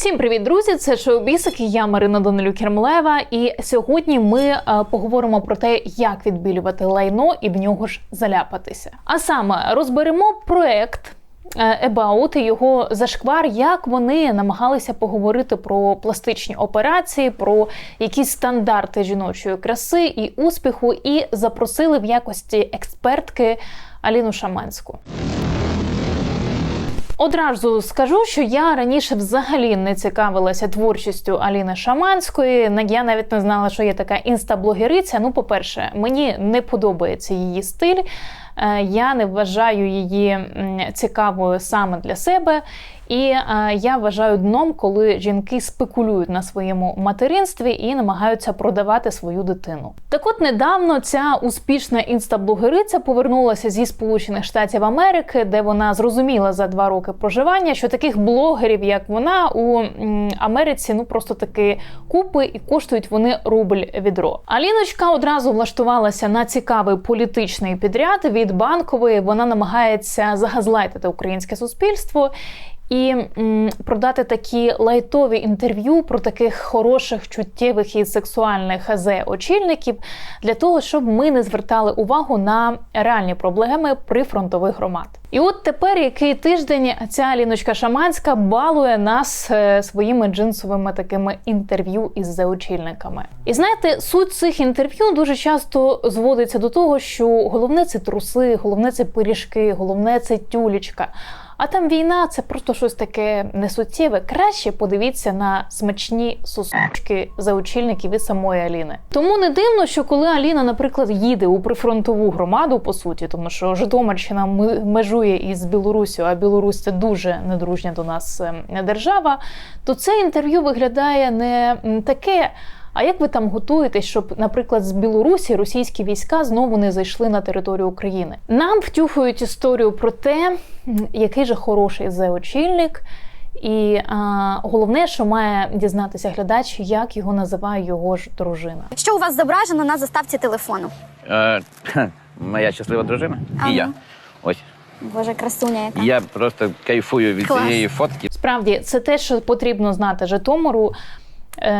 Всім привіт, друзі! Це шоу Бісик, я Марина Данилюк Єрмолаєва. І сьогодні ми е, поговоримо про те, як відбілювати лайно і в нього ж заляпатися. А саме розберемо проект. е, About його зашквар, як вони намагалися поговорити про пластичні операції, про якісь стандарти жіночої краси і успіху, і запросили в якості експертки Аліну Шаманську. Одразу скажу, що я раніше взагалі не цікавилася творчістю Аліни Шаманської. Я навіть не знала, що є така інстаблогериця. Ну, по-перше, мені не подобається її стиль. Е, Я не вважаю її цікавою саме для себе. І е, я вважаю дном, коли жінки спекулюють на своєму материнстві і намагаються продавати свою дитину. Так от недавно ця успішна інстаблогериця повернулася зі Сполучених Штатів Америки, де вона зрозуміла за два роки проживання, що таких блогерів, як вона, у Америці ну просто таки купи і коштують вони рубль відро. Аліночка одразу влаштувалася на цікавий політичний підряд від банкової. Вона намагається загазлайтити українське суспільство і м, продати такі лайтові інтерв'ю про таких хороших, чуттєвих і сексуальних зе очільників для того, щоб ми не звертали увагу на реальні проблеми прифронтових громад. І от тепер, який тиждень, ця Аліночка Шаманська балує нас е, своїми джинсовими такими інтерв'ю із заочільниками. І знаєте, суть цих інтерв'ю дуже часто зводиться до того, що головне це труси, головне це пиріжки, головне це тюлечка. А там війна це просто щось таке несуттєве. Краще подивіться на смачні сосочки заочільників від самої Аліни. Тому не дивно, що коли Аліна, наприклад, їде у прифронтову громаду, по суті, тому що Житомирщина ми- межує із Білоруссю, а Білорусь це дуже недружня до нас ем, держава, то це інтерв'ю виглядає не таке. А як ви там готуєтесь, щоб, наприклад, з Білорусі російські війська знову не зайшли на територію України? Нам втюхують історію про те, який же хороший зе-очільник, і а, головне, що має дізнатися глядач, як його називає його ж дружина. Що у вас зображено на заставці телефону? Е, моя щаслива дружина Ага. і я. Ось. Боже, красуня яка. Я просто кайфую від Клас. цієї фотки. Справді, це те, що потрібно знати Житомиру,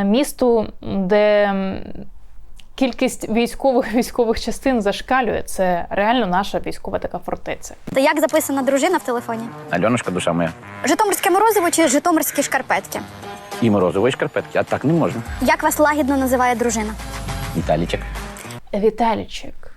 місту, де кількість військових військових частин зашкалює. Це реально наша військова така фортеця. Та як записана дружина в телефоні? Альонушка, душа моя. Житомирське морозиво чи житомирські шкарпетки? І морозової шкарпетки, а так не можна. Як вас лагідно називає дружина? Віталічек. Віталічик.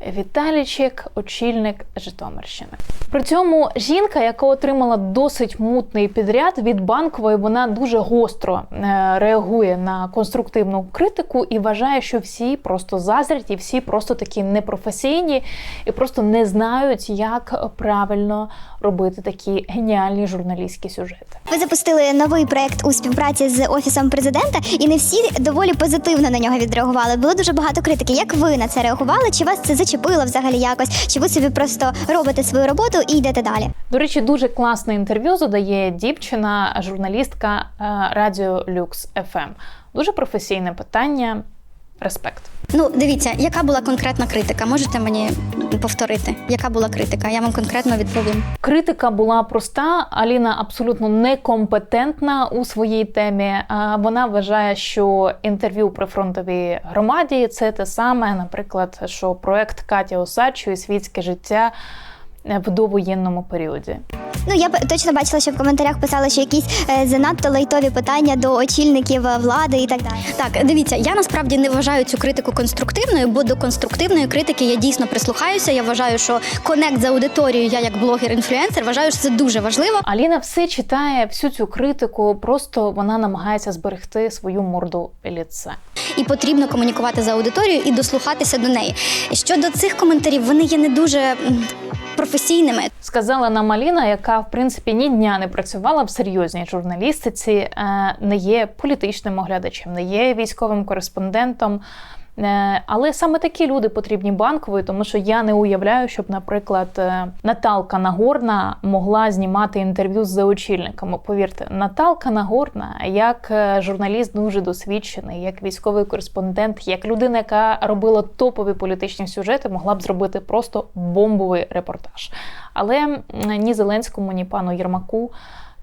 Віталічик, очільник Житомирщини. При цьому жінка, яка отримала досить мутний підряд від банкової, вона дуже гостро е, реагує на конструктивну критику і вважає, що всі просто заздрять і всі просто такі непрофесійні і просто не знають, як правильно робити такі геніальні журналістські сюжети. Ви запустили новий проект у співпраці з офісом президента, і не всі доволі позитивно на нього відреагували. Було дуже багато критики. Як ви на це реагували? Чи вас це зачепило взагалі якось? Чи ви собі просто робите свою роботу і йдете далі? До речі, дуже класне інтерв'ю задає дівчина, журналістка е, Радіо Люкс ФМ. Дуже професійне питання. Респект. Ну, дивіться, яка була конкретна критика? Можете мені повторити? Яка була критика? Я вам конкретно відповім. Критика була проста. Аліна абсолютно некомпетентна у своїй темі. А Вона вважає, що інтерв'ю при фронтовій громаді це те саме, наприклад, що проект Каті Осадчої світське життя в довоєнному періоді. Ну я б точно бачила, що в коментарях писали, що якісь е, занадто лайтові питання до очільників е, влади і так далі. Так, дивіться, я насправді не вважаю цю критику конструктивною, бо до конструктивної критики я дійсно прислухаюся. Я вважаю, що конект з аудиторією, я як блогер-інфлюенсер, вважаю, що це дуже важливо. Аліна все читає всю цю критику, просто вона намагається зберегти свою морду ліце. і потрібно комунікувати з аудиторією і дослухатися до неї. Щодо цих коментарів, вони є не дуже професійними. Сказала нам Аліна, яка в принципі ні дня не працювала в серйозній журналістиці, е, не є політичним оглядачем, не є військовим кореспондентом. Е, Але саме такі люди потрібні банкової, тому що я не уявляю, щоб, наприклад, е, Наталка Нагорна могла знімати інтерв'ю з заочільниками. Повірте, Наталка Нагорна, як е, журналіст дуже досвідчений, як військовий кореспондент, як людина, яка робила топові політичні сюжети, могла б зробити просто бомбовий репортаж. Але ні Зеленському, ні пану Єрмаку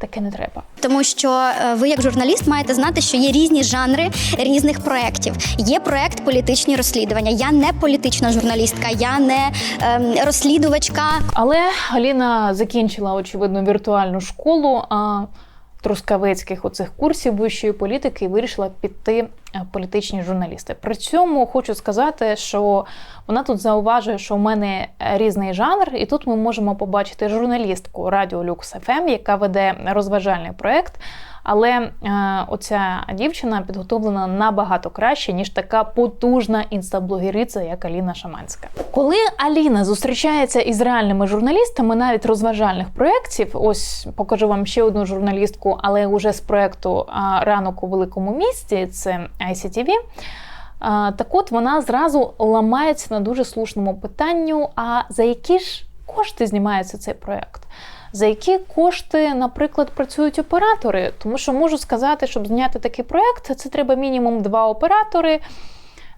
таке не треба. Тому що е, ви, як журналіст, маєте знати, що є різні жанри різних проєктів. Є проєкт політичні розслідування. Я не політична журналістка, я не ем, розслідувачка. Але Аліна закінчила очевидно віртуальну школу. А Трускавецьких оцих курсів вищої політики і вирішила піти е, політичні журналісти. При цьому хочу сказати, що вона тут зауважує, що в мене різний жанр, і тут ми можемо побачити журналістку Радіо Люкс ФМ, яка веде розважальний проект. Але е, оця дівчина підготовлена набагато краще, ніж така потужна інстаблогериця, як Аліна Шаманська. Коли Аліна зустрічається із реальними журналістами, навіть розважальних проєктів, ось покажу вам ще одну журналістку, але вже з проєкту Ранок у великому місті, це ICTV. А, Так от вона зразу ламається на дуже слушному питанню: а за які ж кошти знімається цей проєкт? За які кошти, наприклад, працюють оператори? Тому що можу сказати, щоб зняти такий проект, це треба мінімум два оператори,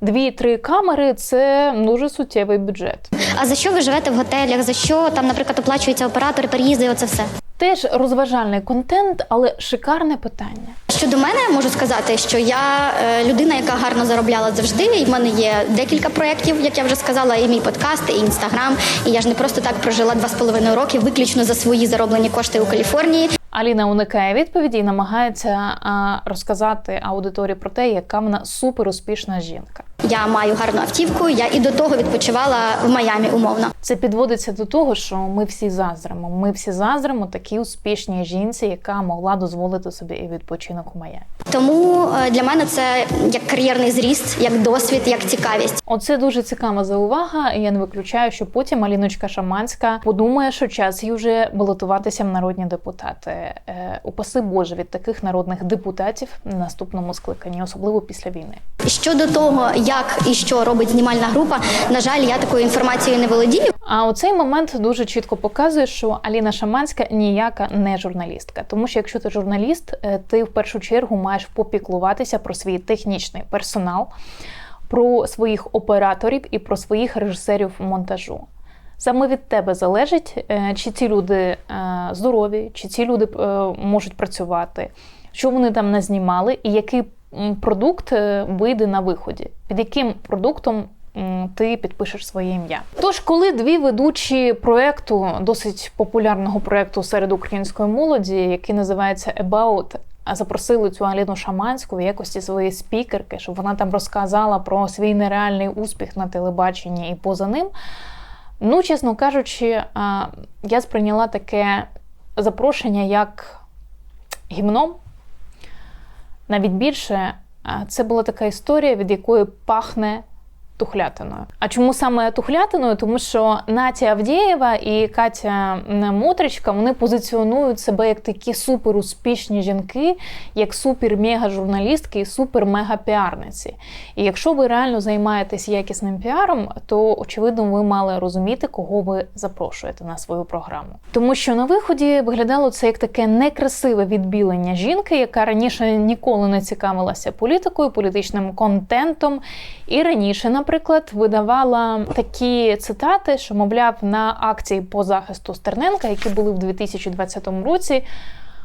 дві-три камери це дуже суттєвий бюджет. А за що ви живете в готелях? За що там, наприклад, оплачуються оператори, переїзди? Оце все. Теж розважальний контент, але шикарне питання. Щодо мене можу сказати, що я е, людина, яка гарно заробляла завжди. І в мене є декілька проєктів, як я вже сказала, і мій подкаст, і інстаграм. І я ж не просто так прожила два з половиною роки, виключно за свої зароблені кошти у Каліфорнії. Аліна уникає відповіді і намагається а, розказати аудиторії про те, яка вона супер успішна жінка. Я маю гарну автівку. Я і до того відпочивала в Майамі умовно. Це підводиться до того, що ми всі заздримо. Ми всі заздримо такій успішній жінці, яка могла дозволити собі і відпочинок у Майамі. Тому е, для мене це як кар'єрний зріст, як досвід, як цікавість. Оце дуже цікава заувага, і я не виключаю, що потім Аліночка Шаманська подумає, що час їй вже балотуватися в народні депутати. Е, упаси Боже від таких народних депутатів в наступному скликанні, особливо після війни. Щодо того, як і що робить знімальна група, на жаль, я такою інформацією не володію. А оцей момент дуже чітко показує, що Аліна Шаманська ніяка не журналістка. Тому що якщо ти журналіст, е, ти в першу чергу маєш попіклуватися про свій технічний персонал, про своїх операторів і про своїх режисерів монтажу. Саме від тебе залежить, е, чи ці люди е, здорові, чи ці люди можуть працювати, що вони там назнімали, і який продукт е, вийде на виході, під яким продуктом ти підпишеш своє ім'я. Тож, коли дві ведучі проекту, досить популярного проекту серед української молоді, який називається About, запросили цю Аліну Шаманську в якості своєї спікерки, щоб вона там розказала про свій нереальний успіх на телебаченні і поза ним. Ну, чесно кажучи, я сприйняла таке запрошення як гімном. Навіть більше, це була така історія, від якої пахне тухлятиною. А чому саме тухлятиною? Тому що Натя Авдієва і Катя Мотричка вони позиціонують себе як такі супер успішні жінки, як супер-мега-журналістки і супер-мега-піарниці. І якщо ви реально займаєтесь якісним піаром, то очевидно ви мали розуміти, кого ви запрошуєте на свою програму. Тому що на виході виглядало це як таке некрасиве відбілення жінки, яка раніше ніколи не цікавилася політикою, політичним контентом, і раніше, наприклад, видавала такі цитати, що, мовляв, на акції по захисту Стерненка, які були в 2020 році.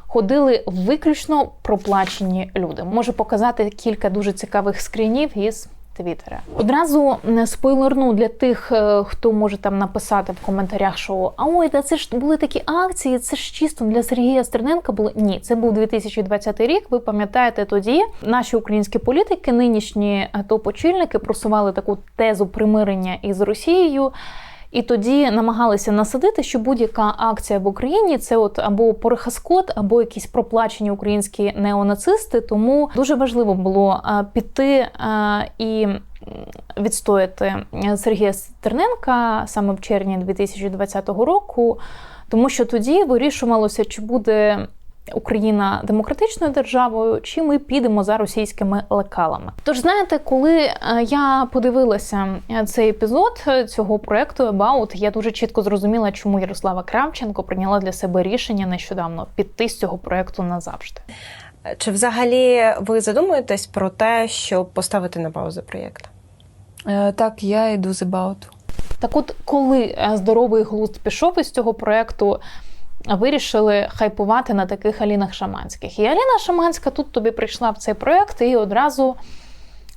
Ходили виключно проплачені люди. Можу показати кілька дуже цікавих скрінів із Твіттера. Одразу не спойлерну для тих, е, хто може там написати в коментарях, що а ой, та це ж були такі акції, це ж чисто для Сергія Стерненка було. Ні, це був 2020 рік. Ви пам'ятаєте, тоді наші українські політики, нинішні е, топ-очільники, просували таку тезу примирення із Росією. І тоді намагалися насадити, що будь-яка акція в Україні це от або порихаскот, або якісь проплачені українські неонацисти. Тому дуже важливо було піти і відстояти Сергія Стерненка саме в червні 2020 року, тому що тоді вирішувалося, чи буде. Україна демократичною державою, чи ми підемо за російськими лекалами? Тож знаєте, коли е, я подивилася е, цей епізод е, цього проекту About, я дуже чітко зрозуміла, чому Ярослава Кравченко прийняла для себе рішення нещодавно піти з цього проекту назавжди. Чи взагалі ви задумуєтесь про те, щоб поставити на паузу проєкт? Е, Так, я йду з About. Так, от коли здоровий глузд пішов із цього проекту, вирішили хайпувати на таких Алінах Шаманських. І Аліна Шаманська тут тобі прийшла в цей проект і одразу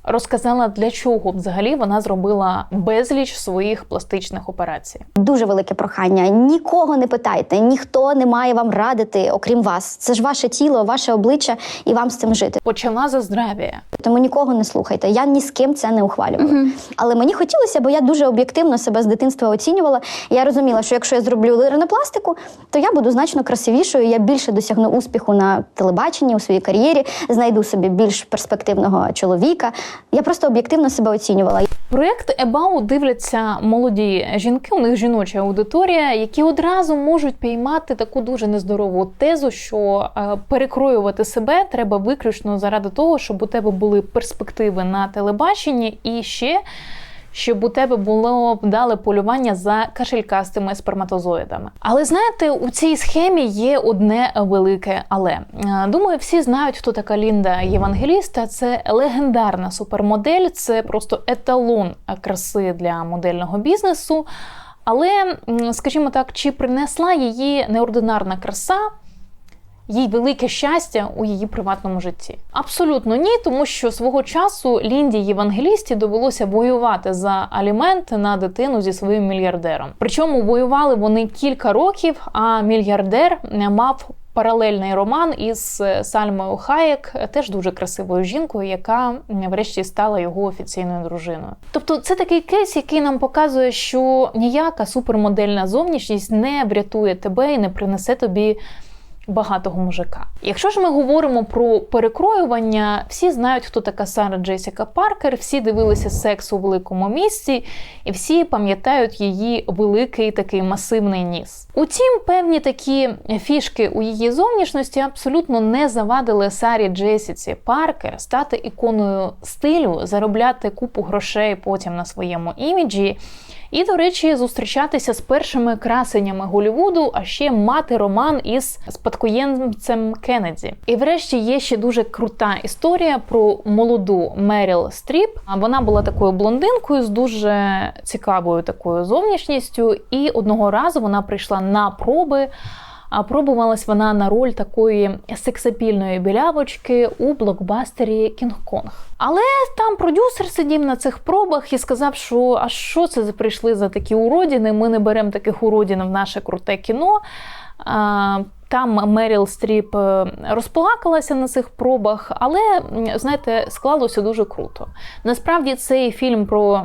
розказала, для чого взагалі вона зробила безліч своїх пластичних операцій. Дуже велике прохання. Нікого не питайте, ніхто не має вам радити, окрім вас. Це ж ваше тіло, ваше обличчя, і вам з цим жити. Почала за здрав'я. Тому нікого не слухайте. Я ні з ким це не ухвалювала. Але мені хотілося, бо я дуже об'єктивно себе з дитинства оцінювала. Я розуміла, що якщо я зроблю ринопластику, то я буду значно красивішою. Я більше досягну успіху на телебаченні у своїй кар'єрі, знайду собі більш перспективного чоловіка. Я просто об'єктивно себе оцінювала. Проєкт Ебау дивляться молоді жінки, у них жіноча аудиторія, які одразу можуть піймати таку дуже нездорову тезу, що е, перекроювати себе треба виключно заради того, щоб у тебе були перспективи на телебаченні, і ще щоб у тебе було вдале полювання за кашелькастими сперматозоїдами. Але знаєте, у цій схемі є одне велике але. Е, Думаю, всі знають, хто така Лінда Євангеліста. Це легендарна супермодель, це просто еталон краси для модельного бізнесу. Але, скажімо так, чи принесла її неординарна краса їй велике щастя у її приватному житті? Абсолютно ні, тому що свого часу Лінді Євангелісті довелося воювати за аліменти на дитину зі своїм мільярдером. Причому воювали вони кілька років, а мільярдер мав. Паралельний роман із Сальмою Хаєк, теж дуже красивою жінкою, яка врешті стала його офіційною дружиною. Тобто, це такий кейс, який нам показує, що ніяка супермодельна зовнішність не врятує тебе і не принесе тобі багатого мужика. Якщо ж ми говоримо про перекроювання, всі знають, хто така Сара Джесіка Паркер, всі дивилися секс у великому місці, і всі пам'ятають її великий такий масивний ніс. Утім, певні такі фішки у її зовнішності абсолютно не завадили Сарі Джесіці Паркер стати іконою стилю, заробляти купу грошей потім на своєму іміджі. І, до речі, зустрічатися з першими красенями Голлівуду, а ще мати роман із спадкоємцем Кеннеді. І врешті є ще дуже крута історія про молоду Меріл Стріп. Вона була такою блондинкою з дуже цікавою такою зовнішністю, і одного разу вона прийшла на проби. А пробувалась вона на роль такої сексапільної білявочки у блокбастері Кінг-Конг. Але там продюсер сидів на цих пробах і сказав, що а що це прийшли за такі уродіни? Ми не беремо таких уродін в наше круте кіно. Там Меріл Стріп е, розплакалася на цих пробах, але знаєте, склалося дуже круто. Насправді цей фільм про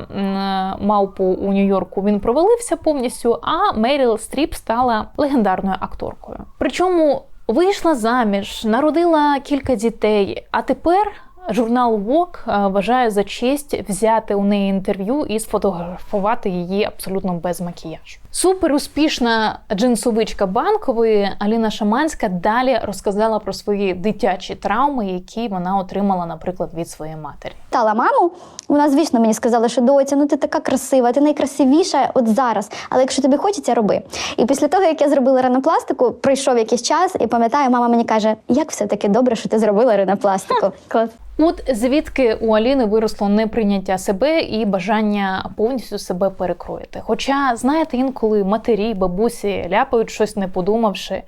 мавпу у Нью-Йорку він провалився повністю, а Меріл Стріп стала легендарною акторкою. Причому вийшла заміж, народила кілька дітей, а тепер. Журнал Vogue е, вважає за честь взяти у неї інтерв'ю і сфотографувати її абсолютно без макіяжу. Супер успішна джинсовичка банкової Аліна Шаманська далі розказала про свої дитячі травми, які вона отримала, наприклад, від своєї матері. Питала маму, вона, звісно, мені сказала, що доця, ну ти така красива, ти найкрасивіша от зараз. Але якщо тобі хочеться, роби. І після того, як я зробила ринопластику, пройшов якийсь час, і пам'ятаю, мама мені каже, як все-таки добре, що ти зробила ринопластику. Клас. От звідки у Аліни виросло неприйняття себе і бажання повністю себе перекроїти. Хоча, знаєте, інколи матері, бабусі ляпають щось не подумавши.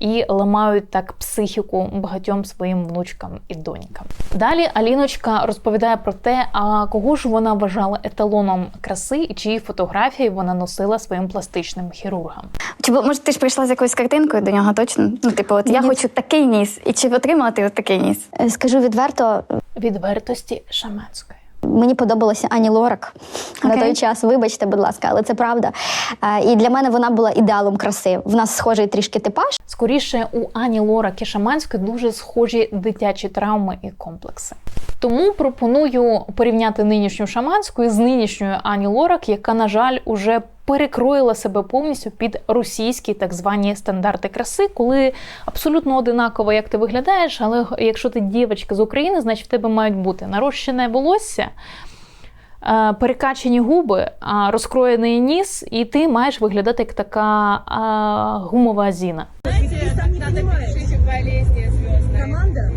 І ламають так психіку багатьом своїм внучкам і донькам. Далі Аліночка розповідає про те, а кого ж вона вважала еталоном краси і чиї фотографії вона носила своїм пластичним хірургам. Чи бо, може ти ж прийшла з якоюсь картинкою до нього точно? Ну, типу, от я Ні. хочу такий ніс. І чи отримала ти от такий ніс? Е, Скажу відверто, Відвертості шаманської. Мені подобалася Ані Лорак на той час. Вибачте, будь ласка, але це правда. І для мене вона була ідеалом краси. В нас схожий трішки типаж. Скоріше, у Ані Лорак і Шаманської дуже схожі дитячі травми і комплекси. Тому пропоную порівняти нинішню шаманську з нинішньою Ані Лорак, яка, на жаль, уже перекроїла себе повністю під російські так звані стандарти краси, коли абсолютно одинаково, як ти виглядаєш, але якщо ти дівчинка з України, значить в тебе мають бути нарощене волосся. е, Перекачені губи, розкроєний ніс, і ти маєш виглядати як така а, гумова зіна. Команда?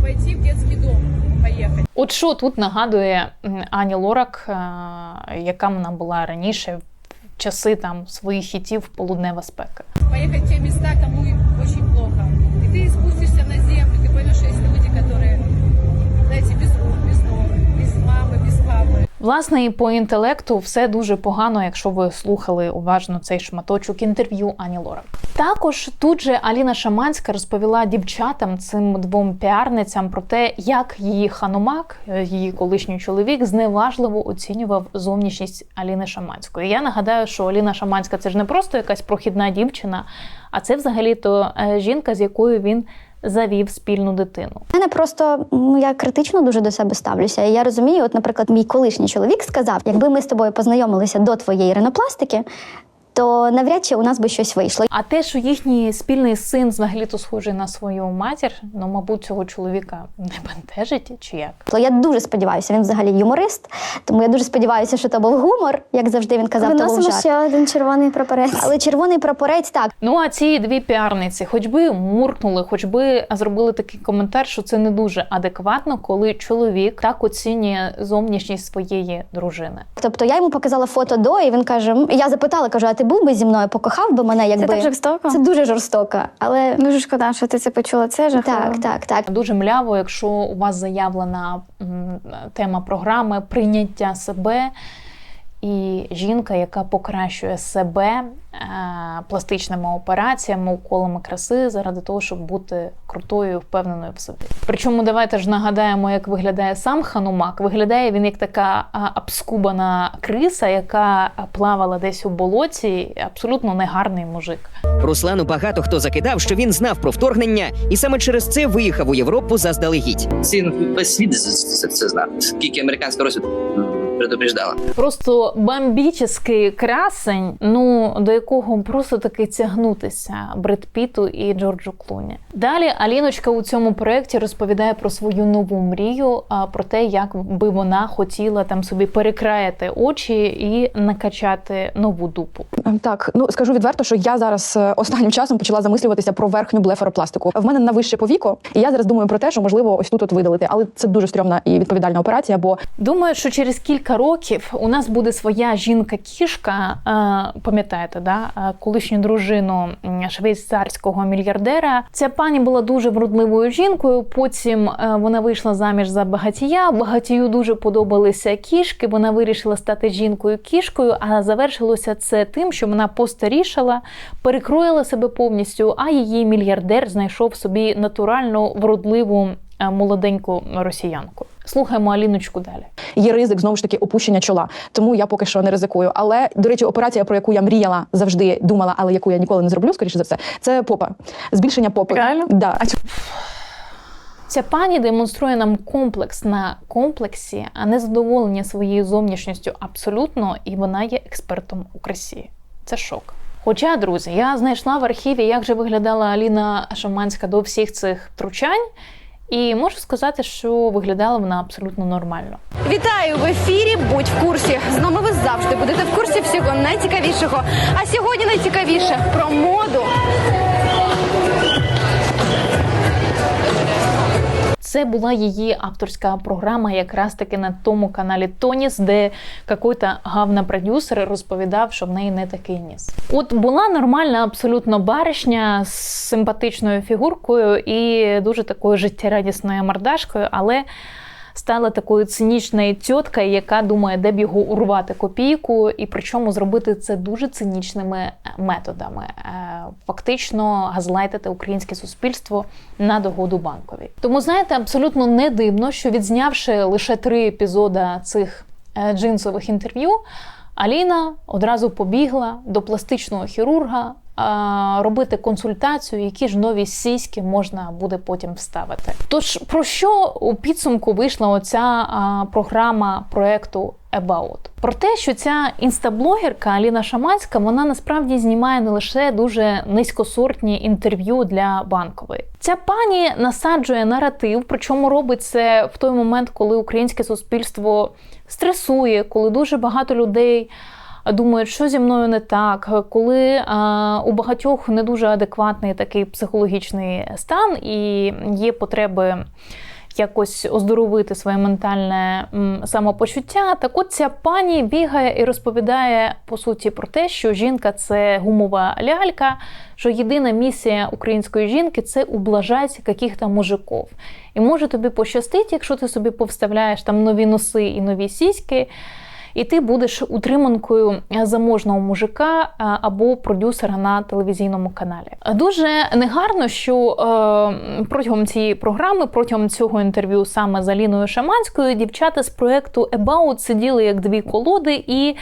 Пойти в дом. От що тут нагадує Ані Лорак, е, яка вона була раніше часи там своїх хітів полуднева спека. Поїхати в те места, кому дуже плохо. І ти спустишься Власне, і по інтелекту все дуже погано, якщо ви слухали уважно цей шматочок інтерв'ю Ані Лора. Також тут же Аліна Шаманська розповіла дівчатам, цим двом піарницям, про те, як її ханумак, е, її колишній чоловік, зневажливо оцінював зовнішність Аліни Шаманської. Я нагадаю, що Аліна Шаманська це ж не просто якась прохідна дівчина, а це взагалі-то е, жінка, з якою він завів спільну дитину. У мене просто ну я критично дуже до себе ставлюся. І я розумію, от, наприклад, мій колишній чоловік сказав: якби ми з тобою познайомилися до твоєї ринопластики, то навряд чи у нас би щось вийшло. А те, що їхній спільний син взагалі-то схожий на свою матір, ну мабуть, цього чоловіка не бентежить чи як? Я дуже сподіваюся, він взагалі юморист, тому я дуже сподіваюся, що то був гумор, як завжди він казав, то був жарт. ще один червоний прапорець. Але червоний прапорець так. Ну а ці дві піарниці, хоч би муркнули, хоч би зробили такий коментар, що це не дуже адекватно, коли чоловік так оцінює зовнішність своєї дружини. Тобто я йому показала фото до, і він каже: я запитала, кажу, а ти був би зі мною, покохав би мене, якби Це так жорстоко. Це дуже жорстоко. Але Дуже шкода, що ти це почула. Це жахливо. так, так, так. Дуже мляво, якщо у вас заявлена м, тема програми прийняття себе. І жінка, яка покращує себе е, пластичними операціями, уколами краси заради того, щоб бути крутою, впевненою в собі. Причому давайте ж нагадаємо, як виглядає сам ханумак. Виглядає він як така обскубана криса, яка плавала десь у болоті. Абсолютно негарний мужик. Руслану багато хто закидав, що він знав про вторгнення і саме через це виїхав у Європу заздалегідь. Всі весь світ це, це знав. Скільки американська розвідка предупреждала. Просто бомбічний красень, ну до якого просто таки тягнутися Бред Піту і Джорджу Клуні. Далі Аліночка у цьому проєкті розповідає про свою нову мрію, а про те, як би вона хотіла там собі перекраяти очі і накачати нову дупу. Ем, Так, ну скажу відверто, що я зараз е, останнім часом почала замислюватися про верхню блефаропластику. В мене на вище повіко, і я зараз думаю про те, що можливо ось тут от видалити, але це дуже стрьомна і відповідальна операція, бо Думаю, що через кілька років у нас буде своя жінка-кішка. е, Пам'ятаєте, да? Е, колишню дружину швейцарського мільярдера. Ця пані була дуже вродливою жінкою. Потім е, вона вийшла заміж за багатія. Багатію дуже подобалися кішки. Вона вирішила стати жінкою-кішкою, а завершилося це тим, що вона постарішала, перекроїла себе повністю. А її мільярдер знайшов собі натуральну вродливу молоденьку росіянку. Слухаємо Аліночку далі. є ризик знову ж таки опущення чола. Тому я поки що не ризикую. Але до речі, операція, про яку я мріяла завжди думала, але яку я ніколи не зроблю, скоріше за все, це попа. Збільшення попи. Реально? Да. Ця пані демонструє нам комплекс на комплексі, а не задоволення своєю зовнішністю абсолютно, і вона є експертом у красі. Це шок. Хоча, друзі, я знайшла в архіві, як же виглядала Аліна Шаманська до всіх цих втручань, і можу сказати, що виглядала вона абсолютно нормально. Вітаю в ефірі. Будь в курсі. З нами ви завжди будете в курсі всього найцікавішого. А сьогодні найцікавіше про моду. Це була її авторська програма, якраз таки на тому каналі Тоніс, де какой-то гавна продюсер розповідав, що в неї не такий ніс. От була нормальна абсолютно баришня з симпатичною фігуркою і дуже такою життєрадісною мордашкою, але. Стала такою цинічною тіткою, яка думає, де б його урвати копійку, і причому зробити це дуже цинічними е, методами. Е, Фактично газлайтити українське суспільство на догоду банковій. Тому знаєте, абсолютно не дивно, що відзнявши лише три епізоди цих е, джинсових інтерв'ю, Аліна одразу побігла до пластичного хірурга робити консультацію, які ж нові сіськи можна буде потім вставити. Тож про що у підсумку вийшла оця програма проекту About? Про те, що ця інстаблогерка Аліна Шаманська, вона насправді знімає не лише дуже низькосортні інтерв'ю для банкової. Ця пані насаджує наратив, причому робить це в той момент, коли українське суспільство стресує, коли дуже багато людей думають, що зі мною не так, коли у багатьох не дуже адекватний такий психологічний стан і є потреби якось оздоровити своє ментальне самопочуття. Так от ця пані бігає і розповідає по суті про те, що жінка це гумова лялька, що єдина місія української жінки це ублажати каких-то мужиків. І може тобі пощастить, якщо ти собі повставляєш там нові носи і нові сіськи. І ти будеш утриманкою заможного мужика або продюсера на телевізійному каналі. Дуже негарно, що е, протягом цієї програми, протягом цього інтерв'ю саме з Аліною Шаманською, дівчата з проекту About сиділи як дві колоди і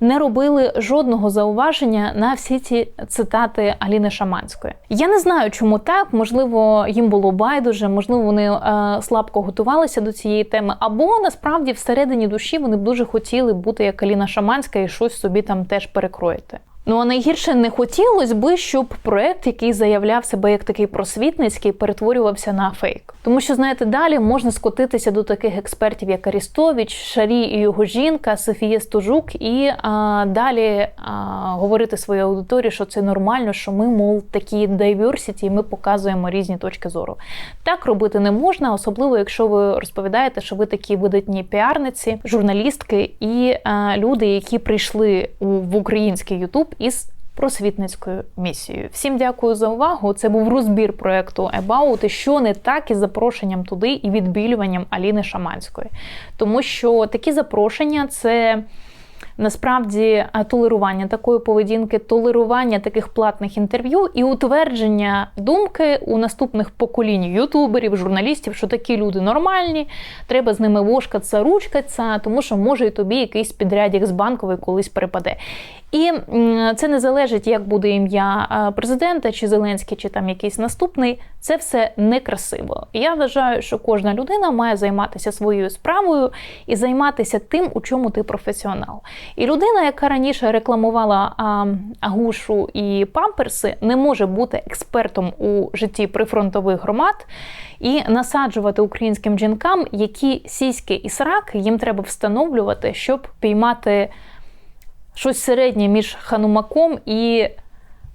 не робили жодного зауваження на всі ці цитати Аліни Шаманської. Я не знаю, чому так. Можливо, їм було байдуже, можливо, вони е, слабко готувалися до цієї теми, або насправді всередині душі вони б дуже хотіли бути як Аліна Шаманська і щось собі там теж перекроїти. Ну а найгірше не хотілося би, щоб проект, який заявляв себе як такий просвітницький, перетворювався на фейк. Тому що, знаєте, далі можна скотитися до таких експертів, як Арістович, Шарі і його жінка, Софія Стожук, і а, далі а, говорити своїй аудиторії, що це нормально, що ми, мов, такі diversity, і ми показуємо різні точки зору. Так робити не можна, особливо якщо ви розповідаєте, що ви такі видатні піарниці, журналістки і а, люди, які прийшли в український Ютуб із просвітницькою місією. Всім дякую за увагу. Це був розбір проекту About що не так із запрошенням туди і відбілюванням Аліни Шаманської. Тому що такі запрошення це. Насправді толерування такої поведінки, толерування таких платних інтерв'ю і утвердження думки у наступних поколінь ютуберів, журналістів, що такі люди нормальні, треба з ними вошкатися, ручкатися, тому що може і тобі якийсь підрядік з банкової колись перепаде. І це не залежить, як буде ім'я президента, чи Зеленський, чи там якийсь наступний. Це все некрасиво. Я вважаю, що кожна людина має займатися своєю справою і займатися тим, у чому ти професіонал. І людина, яка раніше рекламувала а, агушу і памперси, не може бути експертом у житті прифронтових громад і насаджувати українським жінкам, які сіськи і сраки їм треба встановлювати, щоб піймати щось середнє між ханумаком і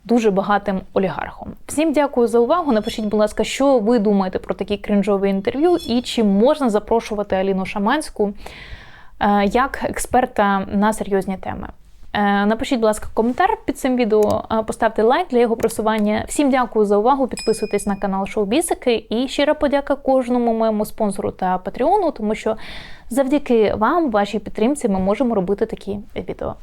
дуже багатим олігархом. Всім дякую за увагу. Напишіть, будь ласка, що ви думаєте про такі крінжові інтерв'ю і чи можна запрошувати Аліну Шаманську як експерта на серйозні теми. Е, Напишіть, будь ласка, коментар під цим відео, е, поставте лайк для його просування. Всім дякую за увагу. Підписуйтесь на канал Шоу Бісики і щира подяка кожному моєму спонсору та патреону, тому що завдяки вам, вашій підтримці, ми можемо робити такі відео.